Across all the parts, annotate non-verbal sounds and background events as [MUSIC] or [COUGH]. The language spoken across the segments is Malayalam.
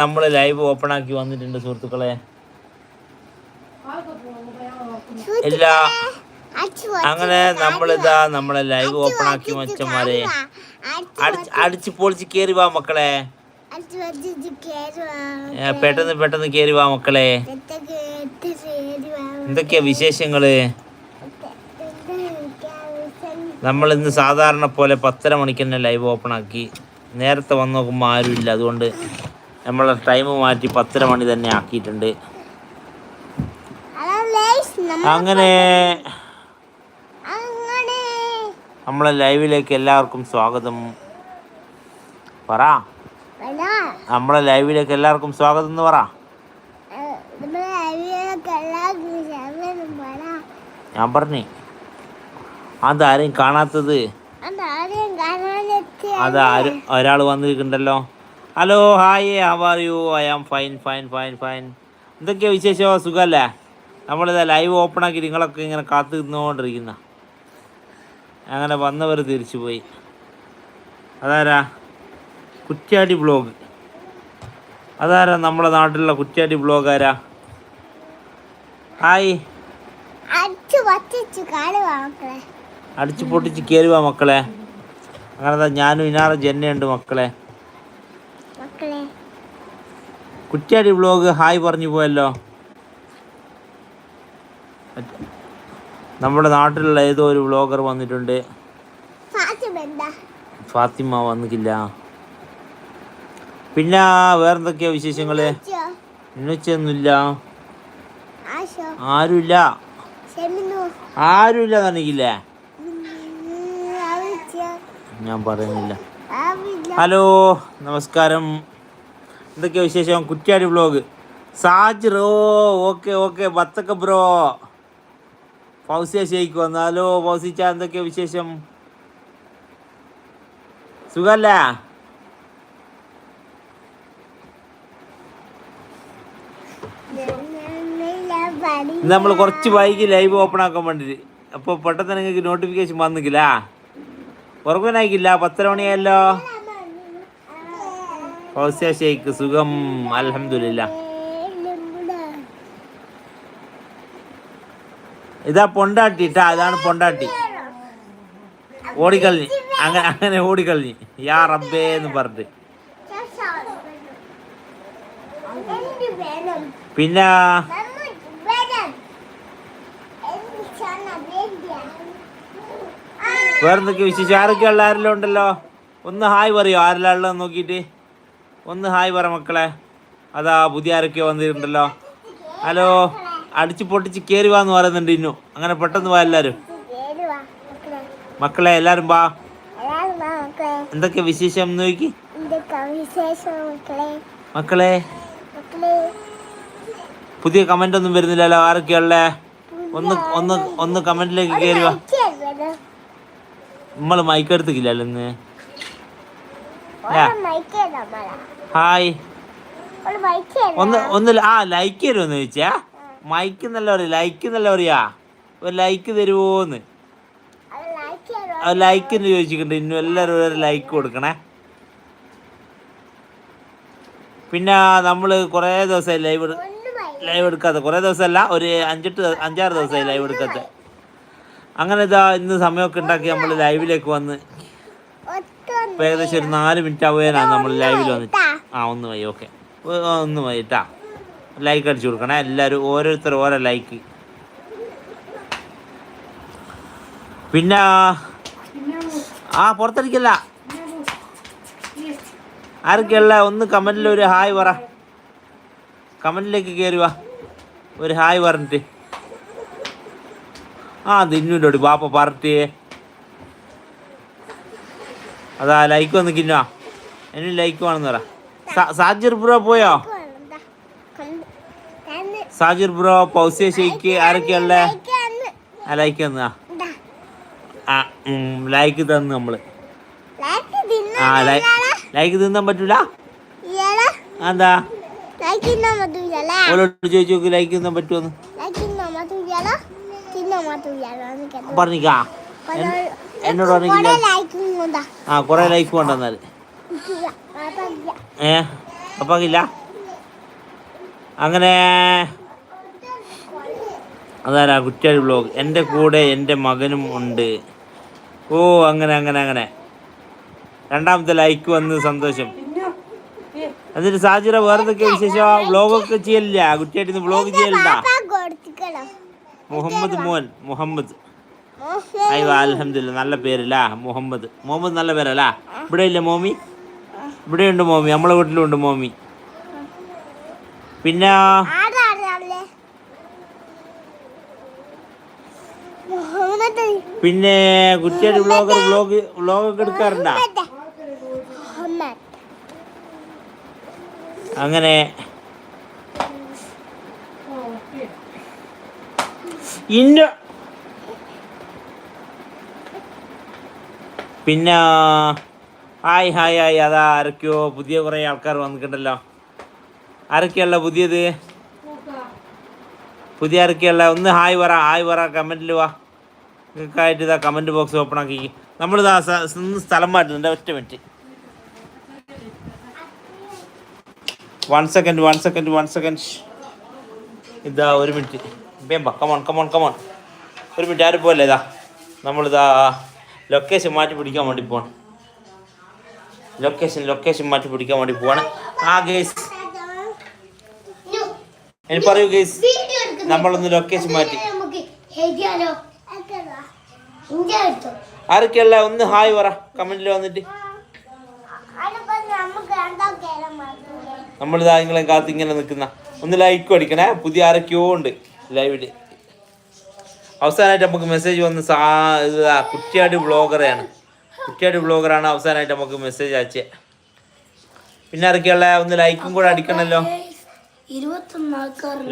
നമ്മൾ ലൈവ് ഓപ്പൺ ആക്കി വന്നിട്ടുണ്ട് സുഹൃത്തുക്കളെ. ഇല്ല അങ്ങനെ നമ്മളിതാ നമ്മളെ ലൈവ് ഓപ്പൺ ആക്കി മച്ചന്മാരെ അടിച്ച് പൊളിച്ച് കേറി വാ മക്കളെ. പെട്ടെന്ന് പെട്ടെന്ന് കേറി വാ മക്കളെ. എന്തൊക്കെയാ വിശേഷങ്ങൾ? നമ്മൾ ഇന്ന് സാധാരണ പോലെ പത്തര മണിക്ക് തന്നെ ലൈവ് ഓപ്പൺ ആക്കി. നേരത്തെ വന്ന് നോക്കുമ്പോൾ ആരുമില്ല അതുകൊണ്ട് നമ്മളെ ടൈം മാറ്റി പത്തര മണി തന്നെ ആക്കിയിട്ടുണ്ട്. അങ്ങനെ നമ്മളെ ലൈവിലേക്ക് എല്ലാവർക്കും സ്വാഗതം. പറ. നമ്മളെ ലൈവിലേക്ക് എല്ലാവർക്കും സ്വാഗതം എന്ന് പറ. ഞാൻ പറഞ്ഞു. അതാരും കാണാത്തത്. അത് ആര് ഒരാൾ വന്നിരിക്കണ്ടല്ലോ hello hi how are you I am fine fine fine fine എന്തൊക്കെയാ വിശേഷമോ സുഖമല്ലേ നമ്മളിതാ ലൈവ് ഓപ്പൺ ആക്കി നിങ്ങളൊക്കെ ഇങ്ങനെ കാത്തു നിന്നുകൊണ്ടിരിക്കുന്ന അങ്ങനെ വന്നവർ തിരിച്ചു പോയി അതാരാ? കുറ്റ്യാടി ബ്ലോഗ് അതാരാ നമ്മുടെ നാട്ടിലുള്ള കുറ്റ്യാടി ബ്ലോഗ് ആരാ? ഹായ് അടിച്ചു പൊട്ടിച്ച് കയറുക മക്കളെ. അങ്ങനെ ഞാനും ഇനാറ ജന്നയുണ്ട് മക്കളെ. കുറ്റ്യാടി വ്ലോഗ് ഹായ് പറഞ്ഞു പോയല്ലോ നമ്മുടെ നാട്ടിലുള്ള ഏതോ ഒരു വ്ളോഗർ വന്നിട്ടുണ്ട് ഫാത്തിമ വന്നില്ല പിന്നെ വേറെന്തൊക്കെയാ വിശേഷങ്ങൾ ഇന്നുച്ചൊന്നുമില്ല ആരുമില്ല ആരുമില്ല കാണിക്കില്ലേ ഞാൻ പറയുന്നില്ല ഹലോ നമസ്കാരം എന്തൊക്കെയാ വിശേഷം? കുറ്റ്യാടി ബ്ലോഗ് സാജ് റോ ഓക്കെ ഓക്കെ ബത്തക്ക ബ്രോ. ഫൗസിയ ഷെയ്ക്ക് വന്നാലോ ഫൗസിച്ച എന്തൊക്കെയാ വിശേഷം? സുഖല്ല? നമ്മൾ കുറച്ച് വൈകി ലൈവ് ഓപ്പൺ ആക്കാൻ വേണ്ടിട്ട്. അപ്പോൾ പെട്ടെന്ന് നിങ്ങൾക്ക് നോട്ടിഫിക്കേഷൻ വന്നിക്കില്ല ഉറപ്പനായിക്കില്ല പത്തര മണിയായല്ലോ? ഫൗസിയ സുഖം. അലഹമില്ല ഇതാ പൊണ്ടാട്ടി ഇട്ടാ അതാണ് പൊണ്ടാട്ടി. ഓടിക്കളഞ്ഞ്. അങ്ങനെ അങ്ങനെ ഓടിക്കളഞ്ഞ്. യാ റബ്ബേ എന്ന് പറഞ്ഞിട്ട്. പിന്നെ വേറെന്തൊക്കെ വിശേഷം? ആരൊക്കെയുള്ള ആരെല്ലാം ഉണ്ടല്ലോ? ഒന്ന് ഹായ് പറയോ ആരെല്ലാം ഉള്ളത് നോക്കിയിട്ട്. ഒന്ന് ഹായ് പറ മക്കളെ. അതാ പുതിയ ആരൊക്കെ വന്നിട്ടുണ്ടല്ലോ. ഹലോ. അടിച്ചു പൊട്ടിച്ച് കയറി വാന്ന് പറയുന്നുണ്ട് ഇന്നു. അങ്ങനെ പെട്ടെന്ന് വാ എല്ലാരും. മക്കളെ എല്ലാരും വാ. എന്തൊക്കെ വിശേഷം നോക്കി മക്കളെ. പുതിയ കമന്റ് ഒന്നും വരുന്നില്ലല്ലോ. ആരൊക്കെയുള്ളേ ഒന്ന് ഒന്ന് ഒന്ന് കമന്റിലേക്ക് കയറി വാ. നമ്മൾ മൈക്ക് എടുത്തില്ലല്ലോ ഇന്ന്. ഹായ്. ഒന്ന് ഒന്ന് ആ ലൈക്ക് തരുമോന്ന് ചോദിച്ചാ. മൈക്ക് എന്നല്ല പറയാ ലൈക്ക് എന്നല്ല പറയാ? ഒരു ലൈക്ക് തരുമോന്ന് ലൈക്ക് എന്ന് ചോദിച്ചിട്ടുണ്ട്. ഇന്നും എല്ലാവരും ഒരു ലൈക്ക് കൊടുക്കണേ. പിന്നെ നമ്മൾ കുറേ ദിവസമായി ലൈവ് ലൈവ് എടുക്കാത്ത. കുറേ ദിവസമല്ല ഒരു അഞ്ചെട്ട് അഞ്ചാറ് ദിവസമായി ലൈവ് എടുക്കാത്ത. അങ്ങനെ ഇതാ ഇന്ന് സമയമൊക്കെ ഉണ്ടാക്കി നമ്മൾ ലൈവിലേക്ക് വന്ന് ഇപ്പം ഏകദേശം ഒരു നാല് മിനിറ്റ് ആവുകയാണ് നമ്മൾ ലൈവിൽ വന്നിട്ട്. ആ ഒന്ന് വൈ ഓക്കെ ഒന്ന് ട്ടാ. ലൈക്ക് അടിച്ചു കൊടുക്കണേ എല്ലാവരും ഓരോരുത്തർ ഓരോ ലൈക്ക് പിന്നെ ആ പുറത്തടിക്കല്ല ആർക്കല്ല ഒന്ന് കമന്റിൽ ഒരു ഹായ് പറ. കമന്റിലേക്ക് കയറി വാ. ഒരു ഹായ് പറഞ്ഞിട്ട്. ആ തിന്നൂലോടി ബാപ്പ പറഞ്ഞിട്ടേ അതാ ലൈക്ക് വന്നിക്കിന്നോ എന്നെ ലൈക്ക് വേണമെന്ന് പറ. സാജിർ ബ്രോ പോയോ? സാജിർ ബ്രോ പൗസ്യ ഷെയ്ക്ക് ആരൊക്കെയല്ലേ ആ ലൈക്ക് തന്നാ ആ. ലൈക്ക് തന്നു നമ്മൾ. ആ ലൈ- ലൈക്ക് തിന്നാൻ പറ്റൂല? എന്താ ഓലോട് ചോദിച്ചു നോക്ക് ലൈക്ക് തിന്നാൻ പറ്റുമെന്ന് പറഞ്ഞിക്കാ. എന്നോട് ആ കുറെ ലൈക്ക് കൊണ്ടുവന്നാൽ. ഏ അപ്പാക്കില്ല അങ്ങനെ അതാരാ കുറ്റാരി ബ്ലോഗ്. എന്റെ കൂടെ എന്റെ മകനും ഉണ്ട്. ഓ അങ്ങനെ അങ്ങനെ അങ്ങനെ. രണ്ടാമത്തെ ലൈക്ക് വന്ന് സന്തോഷം. എന്നിട്ട് സാജിറ വേറെ എന്തൊക്കെ വിശേഷം? വ്ളോഗൊക്കെ ചെയ്യലില്ല. കുറ്റിയായിട്ട് വ്ളോഗ് ചെയ്യലില്ല. മുഹമ്മദ് മോൻ മുഹമ്മദ്. അയ്യോ അലഹമില്ല നല്ല പേരല്ലാ? മുഹമ്മദ്. മുഹമ്മദ് നല്ല പേരല്ല? ഇവിടെ ഇല്ല മോമി? ഇവിടെ ഉണ്ട് മോമി. നമ്മളെ വീട്ടിലും ഉണ്ട് മോമി. പിന്നെ പിന്നെ കുറ്റിയാടി വ്ളോഗർ വ്ളോഗ് വ്ളോഗൊക്കെ എടുക്കാറുണ്ടോ? അങ്ങനെ. ഇന്ന പിന്നെ ഹായ് ഹായ് ഹായ്. അതാ ആരൊക്കെയോ പുതിയ കുറേ ആൾക്കാർ വന്നിട്ടുണ്ടല്ലോ. ആരൊക്കെയുള്ള പുതിയത്? പുതിയ ആരൊക്കെയുള്ള ഒന്ന് ഹായ് പറ ഹായ് പറ. കമന്റിൽ വാ. നിങ്ങൾക്കായിട്ട് ഇതാ കമന്റ് ബോക്സ് ഓപ്പൺ ആക്കി. നമ്മളിതാ സ്ഥലം മാറ്റുന്നുണ്ട്. ഒറ്റ minute. One second one second one second ഇതാ ഒരു minute. വേമ്പ come on come on come on ഒരു മിനിറ്റ് ആരും പോലെ ഇതാ? നമ്മളിതാ ലൊക്കേഷൻ മാറ്റി പിടിക്കാൻ വേണ്ടി പോവാണ്. ലൊക്കേഷൻ ലൊക്കേഷൻ മാറ്റി പിടിക്കാൻ വേണ്ടി പോവാണ്. ആ ഗേസ് ഇനി പറയൂ ഗേസ് നമ്മളൊന്ന് ലൊക്കേഷൻ മാറ്റി. ആരൊക്കെയല്ല ഒന്ന് ഹായ് പറ. കമന്റിൽ വന്നിട്ട്. മാത്രമേ നമ്മളിതാ നിങ്ങളെ കാത്ത് ഇങ്ങനെ നിൽക്കുന്ന. ഒന്ന് ലൈക്ക് അടിക്കണേ. പുതിയ ആരൊക്കെയോ ഉണ്ട് ലൈവിൽ അവസാനമായിട്ട് നമുക്ക് മെസ്സേജ് വന്ന് സാ ഇതാ കുറ്റ്യാടി ബ്ലോഗറാണ് കുറ്റ്യാടി ബ്ലോഗറാണ് അവസാനമായിട്ട് നമുക്ക് മെസ്സേജ് അയച്ചേ. പിന്നെ ഇറക്കിയുള്ള ഒന്ന് ലൈക്കും കൂടെ അടിക്കണല്ലോ.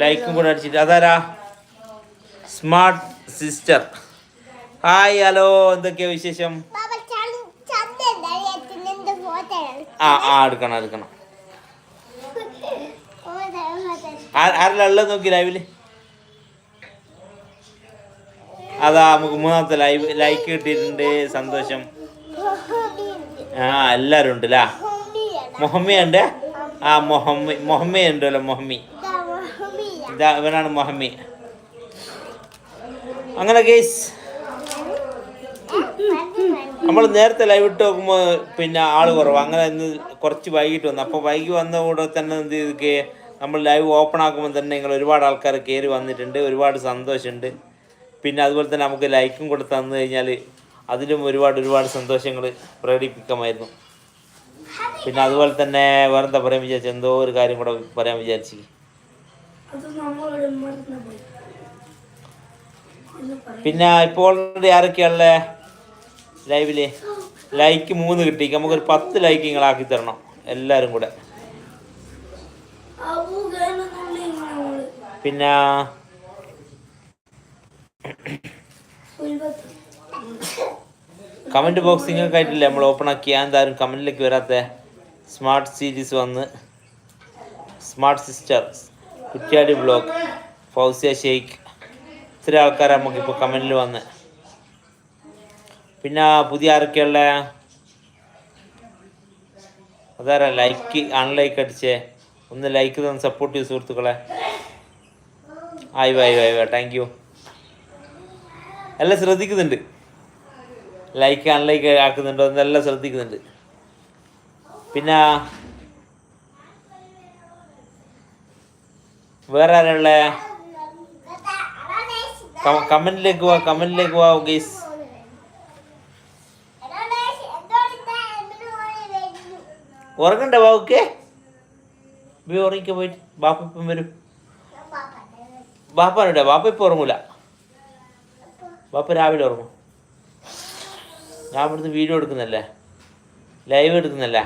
ലൈക്കും കൂടെ അടിച്ചിട്ട് അതാരാ? സ്മാർട്ട് സിസ്റ്റർ ഹായ് ഹലോ എന്തൊക്കെയാ വിശേഷം? ആ ആ എടുക്കണം എടുക്കണം. [LAUGHS] ആരെല്ലാം ഉള്ളത് നോക്കി ലൈവിൽ അതാ നമുക്ക് മൂന്നാമത്തെ ലൈവ് ലൈക്ക് കിട്ടിയിട്ടുണ്ട് സന്തോഷം. ആ എല്ലാവരും ഉണ്ട് മൊഹമ്മ ഉണ്ട്. ആ മൊഹമ്മി മൊഹമ്മ ഉണ്ടല്ലോ മൊഹമ്മി. ഇതാ ഇവനാണ് മൊഹമ്മി. അങ്ങനെ കേസ് നമ്മൾ നേരത്തെ ലൈവ് ഇട്ട് നോക്കുമ്പോൾ പിന്നെ ആൾ കുറവ്. അങ്ങനെ ഇന്ന് കുറച്ച് വൈകിട്ട് വന്നു. അപ്പോൾ വൈകി വന്ന കൂടെ തന്നെ എന്ത് ചെയ്തൊക്കെ നമ്മൾ ലൈവ് ഓപ്പൺ ആക്കുമ്പോൾ തന്നെ നിങ്ങൾ ഒരുപാട് ആൾക്കാർ കയറി വന്നിട്ടുണ്ട്. ഒരുപാട് സന്തോഷമുണ്ട്. പിന്നെ അതുപോലെ തന്നെ നമുക്ക് ലൈക്കും കൂടെ തന്നു കഴിഞ്ഞാൽ അതിലും ഒരുപാട് ഒരുപാട് സന്തോഷങ്ങൾ പ്രകടിപ്പിക്കാമായിരുന്നു. പിന്നെ അതുപോലെ തന്നെ വേറെന്താ പറയാൻ വിചാരിച്ചു? എന്തോ ഒരു കാര്യം കൂടെ പറയാൻ വിചാരിച്ചു. പിന്നെ ഇപ്പോൾ ഓൾറെഡി ആരൊക്കെയാണല്ലേ ലൈവിൽ? ലൈക്ക് മൂന്ന് കിട്ടി. നമുക്കൊരു പത്ത് ലൈക്ക് നിങ്ങളാക്കി തരണം. എല്ലാവരും കൂടെ. പിന്നെ കമന്റ് ബോക്സ് നിങ്ങൾക്ക് ആയിട്ടില്ലേ നമ്മൾ ഓപ്പൺ ആക്കി. എന്തായാലും കമന്റിലേക്ക് വരാത്ത. സ്മാർട്ട് സീരീസ് വന്ന്. Smart sister Kuttiyadi blog Fousiya Shaikh. ഇത്ര ആൾക്കാർ നമുക്കിപ്പോൾ കമന്റിൽ വന്ന്. പിന്നെ പുതിയ ആരൊക്കെയുള്ള? അതാരാ? ലൈക്ക് അൺലൈക്ക് അടിച്ചേ. ഒന്ന് ലൈക്ക് തന്ന് സപ്പോർട്ട് ചെയ്യും സുഹൃത്തുക്കളെ. ആയി വായി വായി താങ്ക് യു എല്ലാം ശ്രദ്ധിക്കുന്നുണ്ട്. ലൈക്ക് അൺലൈക്ക് ആക്കുന്നുണ്ടോ എന്നെല്ലാം ശ്രദ്ധിക്കുന്നുണ്ട്. പിന്നെ വേറെ ആരാളെ കമന്റിലേക്ക് വാ കമന്റിലേക്ക് വാ ഗൈസ് ഉറങ്ങണ്ട വാ ഓക്കെ ബി ഉറങ്ങിക്ക പോയിട്ട്. ബാപ്പ ഇപ്പം വരും. ബാപ്പാനുടെ ബാപ്പ ഇപ്പം ഉറങ്ങൂല. ബാപ്പ രാവിലെ ഉറങ്ങും. ഞാൻ ഇവിടുന്ന് വീഡിയോ എടുക്കുന്നല്ലേ? ലൈവ് എടുക്കുന്നല്ലേ?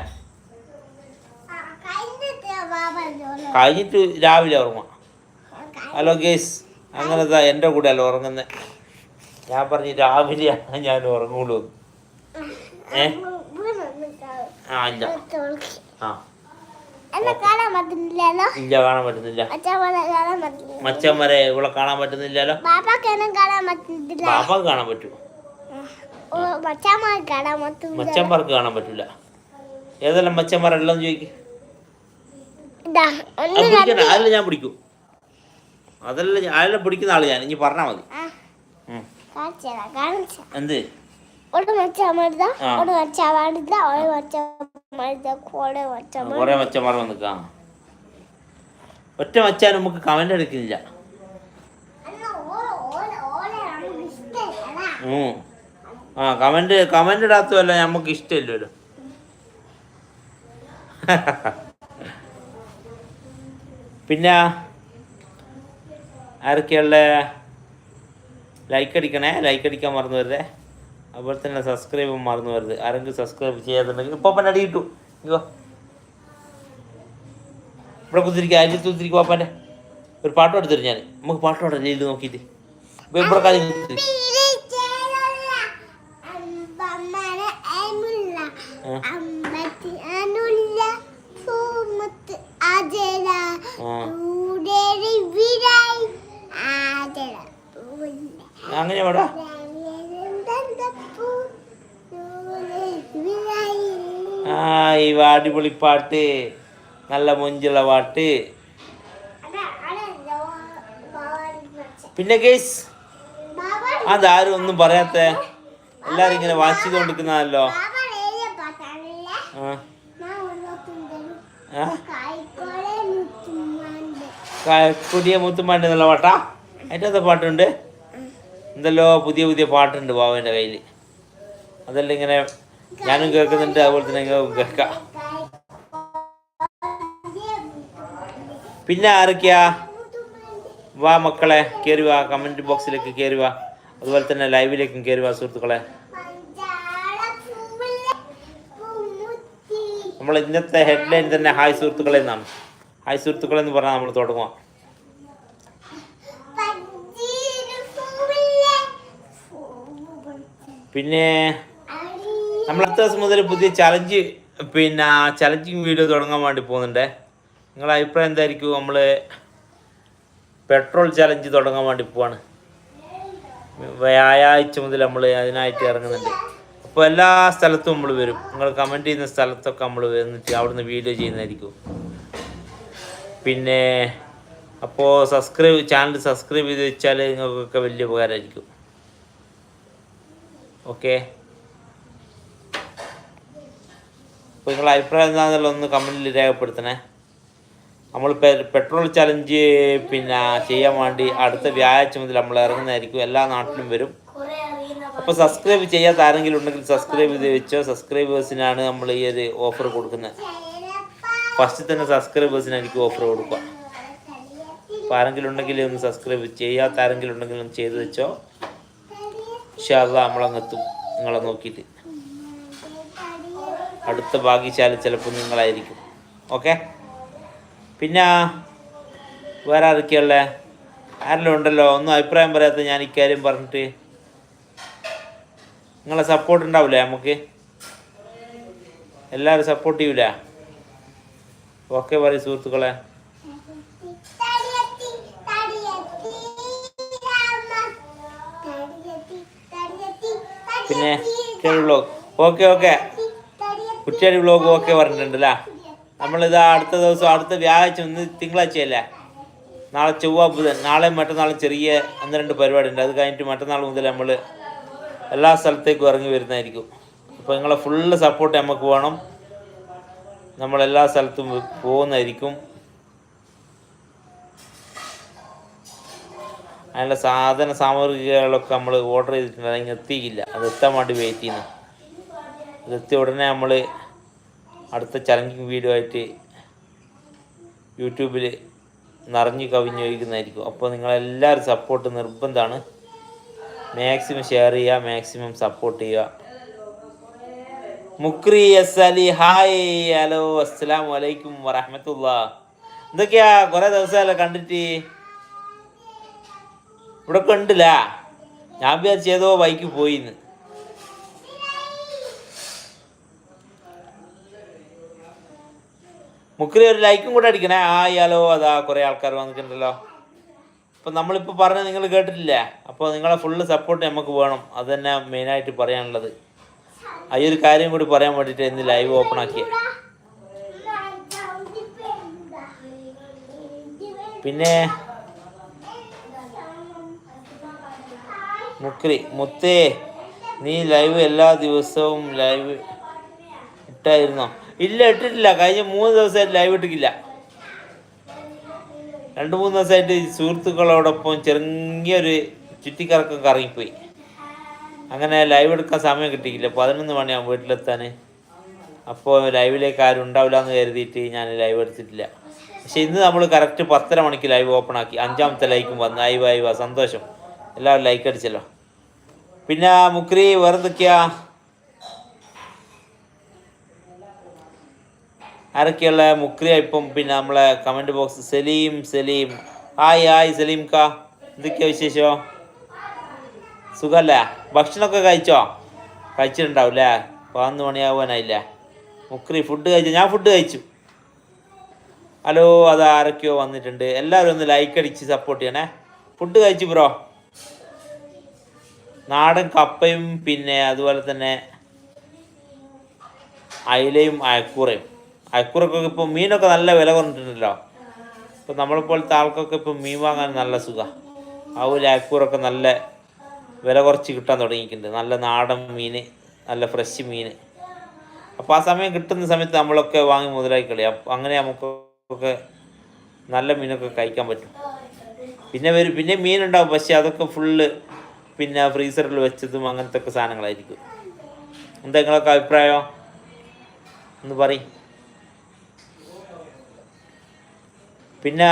കഴിഞ്ഞിട്ട് രാവിലെ ഉറങ്ങും. ഹലോ ഗേസ് അങ്ങനത്തെ എന്റെ കൂടെ അല്ല ഉറങ്ങുന്നത് ഞാൻ പറഞ്ഞു രാവിലെയാണ് ഞാൻ ഉറങ്ങുള്ളൂ ഏ? ആ ഇല്ല. ആ. ഇല്ല കാണാൻ പറ്റുന്നില്ല. പറ്റുന്നില്ല. മച്ചന്മാരെ ഇവിടെ കാണാൻ പറ്റുന്നില്ലല്ലോ. ബാപ്പാക്ക് കാണാൻ പറ്റൂ മച്ചന്മാർക്ക് കാണാൻ പറ്റില്ല ഏതെല്ലാം മച്ചന്മാരെല്ലാം ചോദിക്കും. അതിൽ ഞാൻ പിടിക്കും. അതല്ല അതിലെ പിടിക്കുന്ന ആൾ ഞാൻ ഇനി പറഞ്ഞാ മതി. എന്ത്? ഒരു മച്ചാ മരുത ആ. ഒരു മച്ചാ മരുത ഒരു മച്ചാ മരുത കൂടെ മച്ചാ മരുത കുറെ മച്ചന്മാർ വന്ന് ഒറ്റ മച്ചാൻ നമുക്ക് കമന്റ് എടുക്കുന്നില്ല ഇഷ്ടമല്ല ആ കമന്റ് കമന്റ് ഇടാത്തതല്ല നമുക്ക് ഇഷ്ടമില്ലല്ലോ. പിന്നെ ആരൊക്കെയുള്ള ലൈക്ക് അടിക്കണേ? ലൈക്ക് അടിക്കാൻ മറന്നു വരുതേ അതുപോലെ തന്നെ സബ്സ്ക്രൈബ് മറന്നു വരുത്. ആരെങ്കിലും സബ്സ്ക്രൈബ് ചെയ്യാത്തുണ്ടെങ്കിൽ ഇപ്പോൾ പന്നെ അടി കിട്ടു. ഇങ്ങോ ഇവിടെ കുത്തിരിക്കുക അതിൽ കുത്തിരിക്കുക പാപ്പന്റെ ഒരു പാട്ട് എടുത്തിട്ട് ഞാൻ നമുക്ക് പാട്ട് പാടാം ചെയ്ത് നോക്കിയിട്ട്. ഇവിടെ കാര്യം അങ്ങനെ അമ്പമ്മനെ ഈ അടിപൊളി പാട്ട് നല്ല മൊഞ്ചുള്ള പാട്ട്. പിന്നെ കേസ് അതാരും ഒന്നും പറയാത്ത എല്ലാരും ഇങ്ങനെ വാച്ച് ക- പുതിയ മുത്തുമാണ്ട് എന്നുള്ള പാട്ടാ? അതിന്റെ പാട്ടുണ്ട്. എന്തല്ലോ പുതിയ പുതിയ പാട്ടുണ്ട് ബാബുവിന്റെ കയ്യിൽ അതെല്ലാം ഇങ്ങനെ ഞാനും കേൾക്കുന്നുണ്ട് അതുപോലെ തന്നെ കേൾക്കാം. പിന്നെ ആരൊക്കെയാ? വാ മക്കളെ കയറി വാ കമന്റ് ബോക്സിലേക്ക് കയറി വാ. അതുപോലെ തന്നെ ലൈവിലേക്കും കയറി വാ സുഹൃത്തുക്കളെ. നമ്മൾ ഇന്നത്തെ ഹെഡ്ലൈൻ തന്നെ ഹായ് സുഹൃത്തുക്കളെ എന്നാണ്. ഹായ് സുഹൃത്തുക്കളെ എന്ന് പറഞ്ഞാൽ നമ്മൾ തുടങ്ങുക പിന്നെ നമ്മൾ അടുത്ത ദിവസം മുതൽ പുതിയ ചലഞ്ച് പിന്നെ ചലഞ്ചിങ് വീഡിയോ തുടങ്ങാൻ വേണ്ടി പോകുന്നുണ്ട്. നിങ്ങളുടെ അഭിപ്രായം എന്തായിരിക്കും? നമ്മൾ പെട്രോൾ ചലഞ്ച് തുടങ്ങാൻ വേണ്ടി പോവാണ്. വ്യാഴാഴ്ച മുതൽ നമ്മൾ അതിനായിട്ട് ഇറങ്ങുന്നുണ്ട്. അപ്പോൾ എല്ലാ സ്ഥലത്തും നമ്മൾ വരും. നിങ്ങൾ കമന്റ് ചെയ്യുന്ന സ്ഥലത്തൊക്കെ നമ്മൾ വന്നിട്ട് അവിടുന്ന് വീഡിയോ ചെയ്യുന്നതായിരിക്കും. പിന്നെ അപ്പോൾ സബ്സ്ക്രൈബ് ചാനൽ സബ്സ്ക്രൈബ് ചെയ്ത് വെച്ചാൽ നിങ്ങൾക്കൊക്കെ വലിയ ഉപകാരമായിരിക്കും. ഓക്കെ അപ്പോൾ നിങ്ങളുടെ അഭിപ്രായം എന്താണെന്നുള്ള ഒന്ന് കമന്റിൽ രേഖപ്പെടുത്തണേ. നമ്മൾ പെട്രോൾ ചലഞ്ച് പിന്നെ ചെയ്യാൻ വേണ്ടി അടുത്ത വ്യാഴാഴ്ച മുതൽ നമ്മൾ ഇറങ്ങുന്നതായിരിക്കും. എല്ലാ നാട്ടിലും വരും. അപ്പോൾ സബ്സ്ക്രൈബ് ചെയ്യാത്ത ആരെങ്കിലും ഉണ്ടെങ്കിൽ സബ്സ്ക്രൈബ് ചെയ്ത് വെച്ചോ. സബ്സ്ക്രൈബേഴ്സിനാണ് നമ്മൾ ഈ ഒരു ഓഫർ കൊടുക്കുന്നത്. ഫസ്റ്റ് തന്നെ സബ്സ്ക്രൈബേഴ്സിനായിരിക്കും ഓഫർ കൊടുക്കുക. അപ്പോൾ ആരെങ്കിലും ഉണ്ടെങ്കിൽ ഒന്ന് സബ്സ്ക്രൈബ് ചെയ്യാത്ത ആരെങ്കിലും ഉണ്ടെങ്കിൽ ഒന്ന് ചെയ്ത് വെച്ചോ. ഷാർ നമ്മളങ്ങെത്തും നിങ്ങളെ നോക്കിയിട്ട്. അടുത്ത ഭാഗ്യശാലി ചിലപ്പോൾ നിങ്ങളായിരിക്കും. ഓക്കെ പിന്നെ വേറെ ആരൊക്കെയുള്ള? ആരെല്ലാം ഉണ്ടല്ലോ? ഒന്നും അഭിപ്രായം പറയാത്ത ഞാൻ ഇക്കാര്യം പറഞ്ഞിട്ട് നിങ്ങളെ സപ്പോർട്ട് ഉണ്ടാവില്ലേ നമുക്ക്? എല്ലാവരും സപ്പോർട്ട് ചെയ്യൂല? ഓക്കെ പറയും സുഹൃത്തുക്കളെ. പിന്നെ vlog okay okay Kuttiady vlog ഒക്കെ പറഞ്ഞിട്ടുണ്ടല്ലേ? നമ്മളിത് അടുത്ത ദിവസം അടുത്ത വ്യാഴാഴ്ച ഒന്ന് തിങ്കളാഴ്ചയല്ലേ? നാളെ ചൊവ്വ ബുധൻ നാളെ മറ്റന്നാളും ചെറിയ ഒന്ന് രണ്ട് പരിപാടി ഉണ്ട് അത് കഴിഞ്ഞിട്ട് മറ്റന്നാൾ മുതൽ നമ്മൾ എല്ലാ സ്ഥലത്തേക്കും ഇറങ്ങി വരുന്നതായിരിക്കും. അപ്പോൾ നിങ്ങളെ ഫുള്ള് സപ്പോർട്ട് നമുക്ക് വേണം. നമ്മളെല്ലാ സ്ഥലത്തും പോകുന്നതായിരിക്കും. അതിനുള്ള സാധന സാമഗ്രികളൊക്കെ നമ്മൾ ഓർഡർ ചെയ്തിട്ടുണ്ട്. അതിന് എത്തിയില്ല അത് എത്താൻ വേണ്ടി വെയിറ്റ് ചെയ്യുന്നു. അത് എത്തിയ ഉടനെ നമ്മൾ അടുത്ത ചലഞ്ചിങ് വീഡിയോ ആയിട്ട് യൂട്യൂബിൽ നിറഞ്ഞു കവിഞ്ഞൊഴിക്കുന്നതായിരിക്കും അപ്പോൾ നിങ്ങളെല്ലാവരും സപ്പോർട്ട് നിർബന്ധമാണ് മാക്സിമം ഷെയർ ചെയ്യുക മാക്സിമം സപ്പോർട്ട് ചെയ്യുക. Mukri S Ali hi hello അസ്സലാം വലൈക്കും വറഹമത്തുള്ള. എന്തൊക്കെയാ? കുറേ ദിവസമല്ലേ കണ്ടിട്ട്? ഇവിടെ കണ്ടില്ല ഞാൻ വിചാരിച്ചേതോ ബൈക്ക് പോയിന്ന്. മുക്രി ഒരു ലൈക്കും കൂടെ അടിക്കണേ. ആയാലോ അതാ കുറേ ആൾക്കാർ വന്നിട്ടുണ്ടല്ലോ. അപ്പം നമ്മളിപ്പോൾ പറഞ്ഞ നിങ്ങൾ കേട്ടിട്ടില്ല? അപ്പോൾ നിങ്ങളെ ഫുള്ള് സപ്പോർട്ട് നമുക്ക് വേണം. അത് തന്നെ മെയിനായിട്ട് പറയാനുള്ളത്. ഈ ഒരു കാര്യം കൂടി പറയാൻ വേണ്ടിയിട്ട് ഇന്ന് ലൈവ് ഓപ്പൺ ആക്കിയ. പിന്നെ മുക്രി മുത്തേ നീ ലൈവ് എല്ലാ ദിവസവും ലൈവ് ഇട്ടായിരുന്നോ? ഇല്ല ഇട്ടിട്ടില്ല. കഴിഞ്ഞ മൂന്ന് ദിവസമായിട്ട് ലൈവ് ഇട്ടിട്ടില്ല. രണ്ട് മൂന്ന് ദിവസമായിട്ട് സുഹൃത്തുക്കളോടൊപ്പം ചെറിയൊരു ചുറ്റിക്കറക്കം കറങ്ങിപ്പോയി. അങ്ങനെ ലൈവ് എടുക്കാൻ സമയം കിട്ടിയില്ല. പതിനൊന്ന് മണിയാകും വീട്ടിലെത്താൻ അപ്പോൾ ലൈവിലേക്ക് ആരും ഉണ്ടാവില്ല എന്ന് കരുതിയിട്ട് ഞാൻ ലൈവ് എടുത്തിട്ടില്ല. പക്ഷെ ഇന്ന് നമ്മൾ കറക്റ്റ് പത്തര മണിക്ക് ലൈവ് ഓപ്പൺ ആക്കി. അഞ്ചാമത്തെ ലൈക്കും വന്ന്. ലൈവ് ഐവ സന്തോഷം. എല്ലാവരും ലൈക്ക് അടിച്ചല്ലോ. പിന്നെ മുക്രി വേറെന്തൊക്കെയാ? ആരൊക്കെയുള്ള മുക്രിയ ഇപ്പം പിന്നെ നമ്മളെ comment box Saleem Saleem. Hi hi Saleem കാ എന്തൊക്കെയാ വിശേഷോ? സുഖല്ലേ? ഭക്ഷണമൊക്കെ കഴിച്ചോ? കഴിച്ചിട്ടുണ്ടാവും അല്ലേ പതിനൊന്ന് മണിയാവാനായില്ലേ മുക്രി ഫുഡ് കഴിച്ചു? ഞാൻ ഫുഡ് കഴിച്ചു. ഹലോ അത് ആരൊക്കെയോ വന്നിട്ടുണ്ട്. എല്ലാവരും ഒന്ന് ലൈക്ക് അടിച്ച് സപ്പോർട്ട് ചെയ്യണേ. ഫുഡ് കഴിച്ചു ബ്രോ നാടൻ കപ്പയും പിന്നെ അതുപോലെ തന്നെ അയിലയും അയക്കൂറയും. അയക്കൂറൊക്കെ ഇപ്പോൾ മീനൊക്കെ നല്ല വില കുറഞ്ഞിട്ടുണ്ടല്ലോ ഇപ്പം നമ്മളെപ്പോലത്തെ ആൾക്കൊക്കെ ഇപ്പം മീൻ വാങ്ങാൻ നല്ല സുഖമാണ് അതുപോലെ അക്കൂറൊക്കെ നല്ല വില കുറച്ച് കിട്ടാൻ തുടങ്ങിയിട്ടുണ്ട്. നല്ല നാടൻ മീൻ നല്ല ഫ്രഷ് മീൻ. അപ്പോൾ ആ സമയം കിട്ടുന്ന സമയത്ത് നമ്മളൊക്കെ വാങ്ങി മുതലാക്കി കളി. അങ്ങനെ നമുക്കൊക്കെ നല്ല മീനൊക്കെ കഴിക്കാൻ പറ്റും. പിന്നെ വരും. പിന്നെ മീനുണ്ടാവും. പക്ഷേ അതൊക്കെ ഫുള്ള് പിന്നെ ഫ്രീസറിൽ വെച്ചതും അങ്ങനത്തെ ഒക്കെ സാധനങ്ങളായിരിക്കും. എന്താ നിങ്ങളൊക്കെ അഭിപ്രായം? ഒന്ന് പറയും. പിന്നെ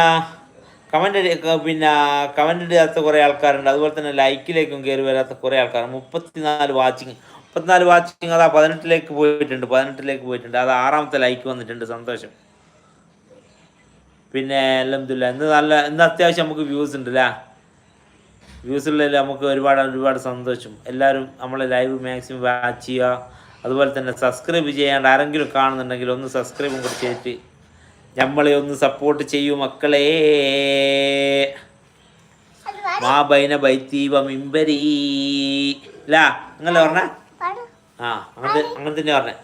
കമന്റ് പിന്നെ കമന്റ് ഇടാത്ത കുറേ ആൾക്കാരുണ്ട്. അതുപോലെ തന്നെ ലൈക്കിലേക്കും കയറി വരാത്ത കുറേ ആൾക്കാരുണ്ട്. മുപ്പത്തിനാല് വാച്ചിങ് മുപ്പത്തിനാല് വാച്ചിങ് അതാ പതിനെട്ടിലേക്ക് പോയിട്ടുണ്ട്. പതിനെട്ടിലേക്ക് പോയിട്ടുണ്ട്. അത് ആറാമത്തെ ലൈക്ക് വന്നിട്ടുണ്ട്. സന്തോഷം. പിന്നെ അലഹമില്ല ഇന്ന് നല്ല ഇന്ന് അത്യാവശ്യം നമുക്ക് വ്യൂസ് ഉണ്ട് അല്ലേ വ്യൂസ് ഉള്ളതിൽ നമുക്ക് ഒരുപാട് ഒരുപാട് സന്തോഷം. എല്ലാവരും നമ്മളെ ലൈവ് മാക്സിമം വാച്ച് ചെയ്യുക. അതുപോലെ തന്നെ സബ്സ്ക്രൈബ് ചെയ്യാണ്ട് ആരെങ്കിലും കാണുന്നുണ്ടെങ്കിൽ ഒന്ന് സബ്സ്ക്രൈബും കൂടി ചെയ്തിട്ട് നമ്മളെ ഒന്ന് സപ്പോർട്ട് ചെയ്യൂ മക്കളെ. മാ ബൈന ബൈത്തീവ മിമ്പരി. ഇല്ല അങ്ങനെ പറഞ്ഞ? ആ അങ്ങനെ അങ്ങനെ തന്നെ പറഞ്ഞേ.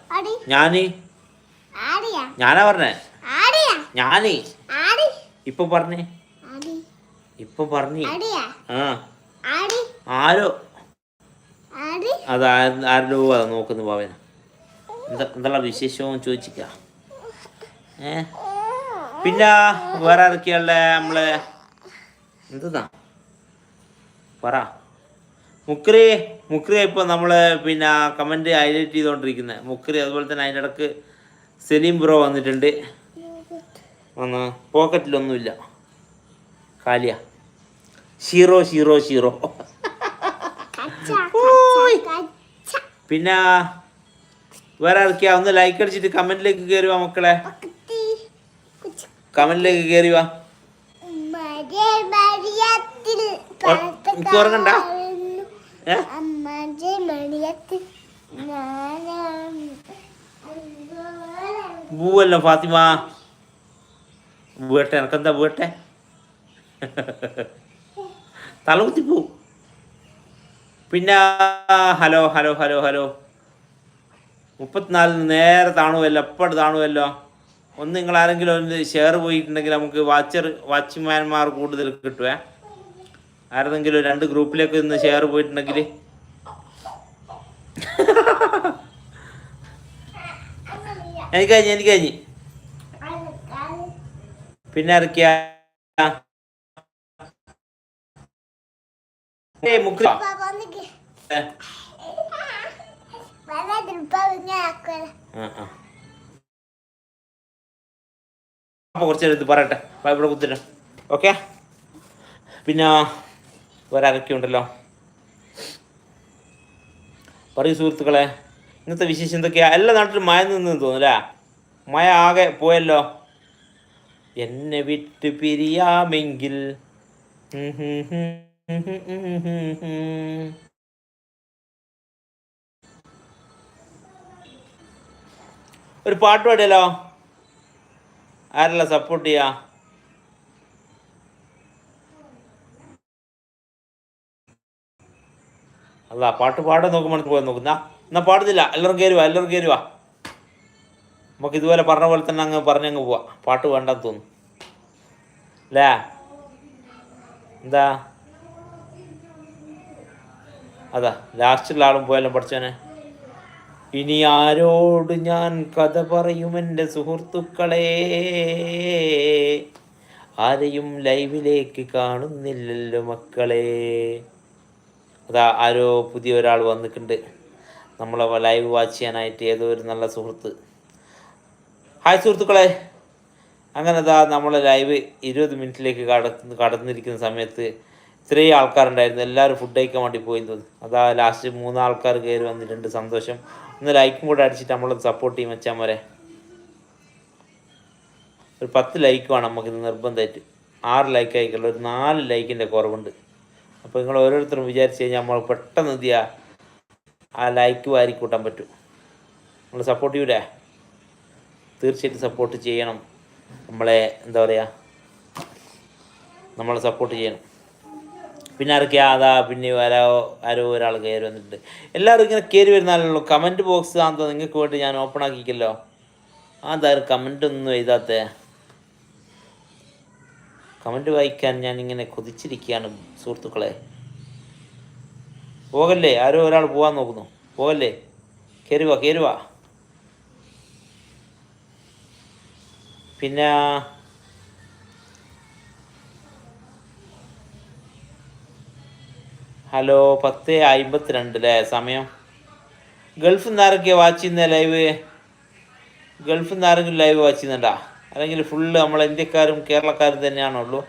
ഞാൻ? ഞാനാ പറഞ്ഞേ? ഞാൻ? ഇപ്പൊ പറഞ്ഞേ? ഇപ്പൊ പറഞ്ഞേ. ആ. ആരോ? അത് ആ- ആരുടെ അതാ നോക്കുന്നു ഭാവന എന്താ എന്താ വിശേഷവും ചോദിച്ചിക്ക? ഏ? പിന്നെ വേറെ ആരൊക്കെയുള്ള നമ്മൾ? എന്താ പറ. മുക്രി മുക്രി ഇപ്പോൾ നമ്മൾ പിന്നെ കമന്റ് ഹൈലൈറ്റ് ചെയ്തുകൊണ്ടിരിക്കുന്നത് മുക്രി അതുപോലെ തന്നെ അതിന്റെ ഇടയ്ക്ക് സെലീം ബ്രോ വന്നിട്ടുണ്ട്. വന്ന്? പോക്കറ്റിലൊന്നുമില്ല. കാലിയ. ഷീറോ ഷീറോ ഷീറോ. പിന്നെ വേറെ ആർക്കാ ഒന്ന് ലൈക്ക് അടിച്ചിട്ട് കമന്റിലേക്ക് കയറുക മക്കളെ. കമന്റിലേക്ക് കയറി വാ. എനിക്ക് ഉറങ്ങണ്ട? പൂവല്ലോ ഫാത്തിമ. വീട്ടെ എനക്കെന്താ വീട്ടെ തലകുത്തി പോ. പിന്നെ ഹലോ ഹലോ ഹലോ ഹലോ. മുപ്പത്തിനാലിന് നേരെ താണുവല്ലോ എപ്പോഴും താണുമല്ലോ ഒന്ന് നിങ്ങൾ ആരെങ്കിലും ഒന്ന് ഷെയർ പോയിട്ടുണ്ടെങ്കിൽ നമുക്ക് വാച്ചർ വാച്ച്മാൻമാർ കൂടുതൽ കിട്ടുവേ. ആരെങ്കിലും രണ്ട് ഗ്രൂപ്പിലേക്ക് ഒന്ന് ഷെയർ പോയിട്ടുണ്ടെങ്കിൽ. [LAUGHS] എനിക്ക് കഴിഞ്ഞ് എനിക്ക് കഴിഞ്ഞ്. പിന്നെ ഇറക്കിയ ആ, ആ. അപ്പൊ കുറച്ച് ഇത് പറയട്ടെ ഇവിടെ കുത്തിട്ട് ഓക്കെ പിന്നെ വേറെ ഉണ്ടല്ലോ പറയൂ സുഹൃത്തുക്കളെ ഇന്നത്തെ വിശേഷം എന്തൊക്കെയാ എല്ലാ നാട്ടിലും മഴ നിന്ന് തോന്നുന്നില്ല മഴ ആകെ പോയല്ലോ എന്നെ വിട്ട് പിരിയാമെങ്കിൽ. ഒരു പാട്ട് പാടിയല്ലോ ആരല്ല സപ്പോർട്ട് ചെയ്യാ? അല്ല പാട്ട് പാടാൻ നോക്കുമ്പോൾ പോയി നോക്കുന്ന എന്നാ പാടുന്നില്ല എല്ലാവരും കയറുക എല്ലാവരും കയറുക നമുക്ക് ഇതുപോലെ പറഞ്ഞ പോലെ തന്നെ അങ്ങ് പറഞ്ഞങ്ങ് പോവാ. പാട്ട് വേണ്ടെന്ന് തോന്നുന്നു. അല്ലേ എന്താ? അതാ ലാസ്റ്റിലുള്ള ആളും പോയാലും പഠിച്ചോനെ ഇനി ആരോട് ഞാൻ കഥ പറയും എന്റെ സുഹൃത്തുക്കളെ? ആരെയും ലൈവിലേക്ക് കാണുന്നില്ലല്ലോ മക്കളെ. അതാ ആരോ പുതിയ ഒരാൾ വന്നിട്ടുണ്ട്. നമ്മളെ ലൈവ് വാച്ച് ചെയ്യാനായിട്ട് ഏതോ ഒരു നല്ല സുഹൃത്ത്. ഹായ് സുഹൃത്തുക്കളെ. അങ്ങനെ അതാ നമ്മളെ ലൈവ് ഇരുപത് മിനിറ്റിലേക്ക് കടന്ന് കടന്നിരിക്കുന്ന സമയത്ത് ഇത്രയും ആൾക്കാരുണ്ടായിരുന്നു. എല്ലാവരും ഫുഡ് കഴിക്കാൻ വേണ്ടി പോയി തോന്നി അതാ ലാസ്റ്റ് മൂന്ന് ആൾക്കാർ കയറി വന്നിട്ടുണ്ട്. സന്തോഷം. ഒന്ന് ലൈക്കും കൂടെ അടിച്ചിട്ട് നമ്മളൊന്ന് സപ്പോർട്ട് ചെയ്യും വെച്ചാൽ പോരെ ഒരു പത്ത് ലൈക്ക് വേണം നമുക്കിത് നിർബന്ധമായിട്ട്. ആറ് ലൈക്ക് ആയിക്കുള്ള. ഒരു നാല് ലൈക്കിന്റെ കുറവുണ്ട്. അപ്പോൾ നിങ്ങൾ ഓരോരുത്തരും വിചാരിച്ച് കഴിഞ്ഞാൽ നമ്മൾ പെട്ടെന്ന് എന്ത് ആ ലൈക്ക് വാരി കൂട്ടാൻ പറ്റും. നമ്മൾ സപ്പോർട്ട് ചെയ്യൂലേ? തീർച്ചയായിട്ടും സപ്പോർട്ട് ചെയ്യണം. നമ്മളെ എന്താ പറയുക നമ്മളെ സപ്പോർട്ട് ചെയ്യണം. പിന്നെ ആരൊക്കെയാ അതാ പിന്നെ ആരോ ആരോ ഒരാൾ കയറി വന്നിട്ടുണ്ട്. എല്ലാവരും ഇങ്ങനെ കയറി വരുന്നാലുള്ളൂ കമന്റ് ബോക്സ് ആണെന്തോ നിങ്ങൾക്ക് വേണ്ടി ഞാൻ ഓപ്പൺ ആക്കിക്കല്ലോ അതാരും കമന്റ് ഒന്നും എഴുതാത്തേ? കമന്റ് വായിക്കാൻ ഞാൻ ഇങ്ങനെ കൊതിച്ചിരിക്കുകയാണ് സുഹൃത്തുക്കളെ. പോകല്ലേ? ആരോ ഒരാൾ പോകാൻ നോക്കുന്നു. പോകല്ലേ? കയറുവാ കയറുവാ പിന്നെ ഹലോ പത്ത് അമ്പത്തിരണ്ട് അല്ലേ സമയം. ഗൾഫിൽ നിന്ന് ആരൊക്കെയാണ് വാച്ച് ചെയ്യുന്ന ലൈവ് ഗൾഫിൽ നിന്ന് ആരെങ്കിലും ലൈവ് വാച്ച് ചെയ്യുന്നുണ്ടാ? അല്ലെങ്കിൽ ഫുള്ള് നമ്മൾ ഇന്ത്യക്കാരും കേരളക്കാരും തന്നെയാണുള്ളൂ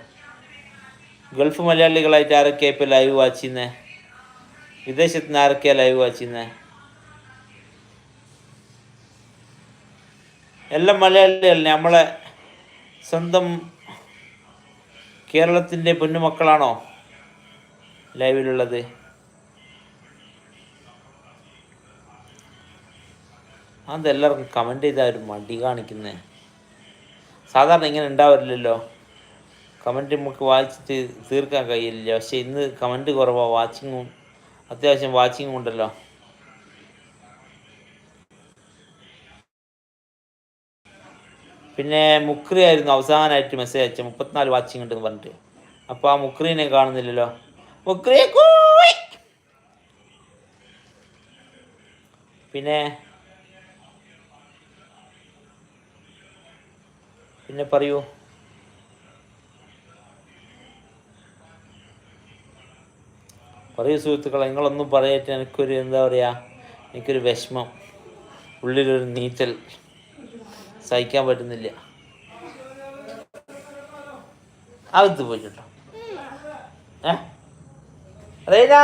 ഗൾഫ് മലയാളികളായിട്ട് ആരൊക്കെയാണ് ഇപ്പോൾ ലൈവ് വാച്ച് ചെയ്യുന്നത് വിദേശത്ത് നിന്ന് ആരൊക്കെയാണ് ലൈവ് വാച്ച് ചെയ്യുന്നത് എല്ലാം മലയാളികളല്ലേ? നമ്മളെ സ്വന്തം കേരളത്തിന്റെ പൊന്നുമക്കളാണോ? ലൈവിലുള്ളത്. അതെല്ലാവർക്കും കമന്റ് ചെയ്താൽ ഒരു മടി കാണിക്കുന്നത് സാധാരണ ഇങ്ങനെ ഉണ്ടാവില്ലല്ലോ കമന്റ് നമുക്ക് വായിച്ചിട്ട് തീർക്കാൻ കഴിയില്ല. പക്ഷെ ഇന്ന് കമന്റ് കുറവാണ് വാച്ചിങ്ങും അത്യാവശ്യം വാച്ചിങ്ങും ഉണ്ടല്ലോ. പിന്നെ മുക്രി ആയിരുന്നു അവസാനമായിട്ട് മെസ്സേജ് അയച്ചത്. മുപ്പത്തിനാല് വാച്ചിങ് ഉണ്ടെന്ന് പറഞ്ഞിട്ട്. അപ്പോൾ ആ മുക്രീനെ കാണുന്നില്ലല്ലോ. പിന്നെ പിന്നെ പറയൂ. പറയൂ സുഹൃത്തുക്കളെ നിങ്ങളൊന്നും പറയട്ടെ എനിക്കൊരു എന്താ പറയുക എനിക്കൊരു വിഷമം. ഉള്ളിലൊരു നീറ്റൽ സഹിക്കാൻ പറ്റുന്നില്ല. അകത്ത് പോയിട്ടുണ്ടോ ഏ? റീന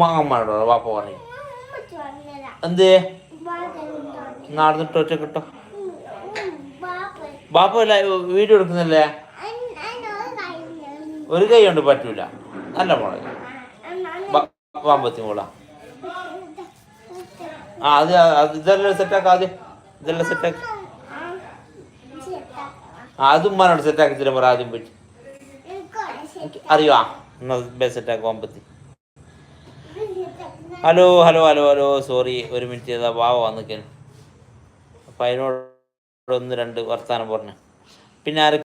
മാമ്മയോടോ വാപ്പ പറയും എന്ത്? നടന്നിട്ട് ഒറ്റ കിട്ടോ ബാപ്പ വീഡിയോ എടുക്കുന്നില്ലേ? ഒരു കൈ കൊണ്ട് പറ്റൂല. നല്ല മോളെ. വാമ്പത്തി മോള. ആ അത് ഇതെല്ലാം സെറ്റാക്ക ആദ്യം. ഇതെല്ലാം സെറ്റാക്കി അതും മനോട് സെറ്റാക്കി തരുമ്പോൾ ആദ്യം പോയിട്ട് അറിയോ? എന്നാ ബേ സെറ്റാക്കി hello hello hello hello sorry ഒരു മിനിറ്റ് ചെയ്താ വാവ വന്നിക്കാൻ അപ്പം അതിനോട് ഒന്ന് രണ്ട് വർത്താനം പറഞ്ഞു. പിന്നെ ആരൊക്കെ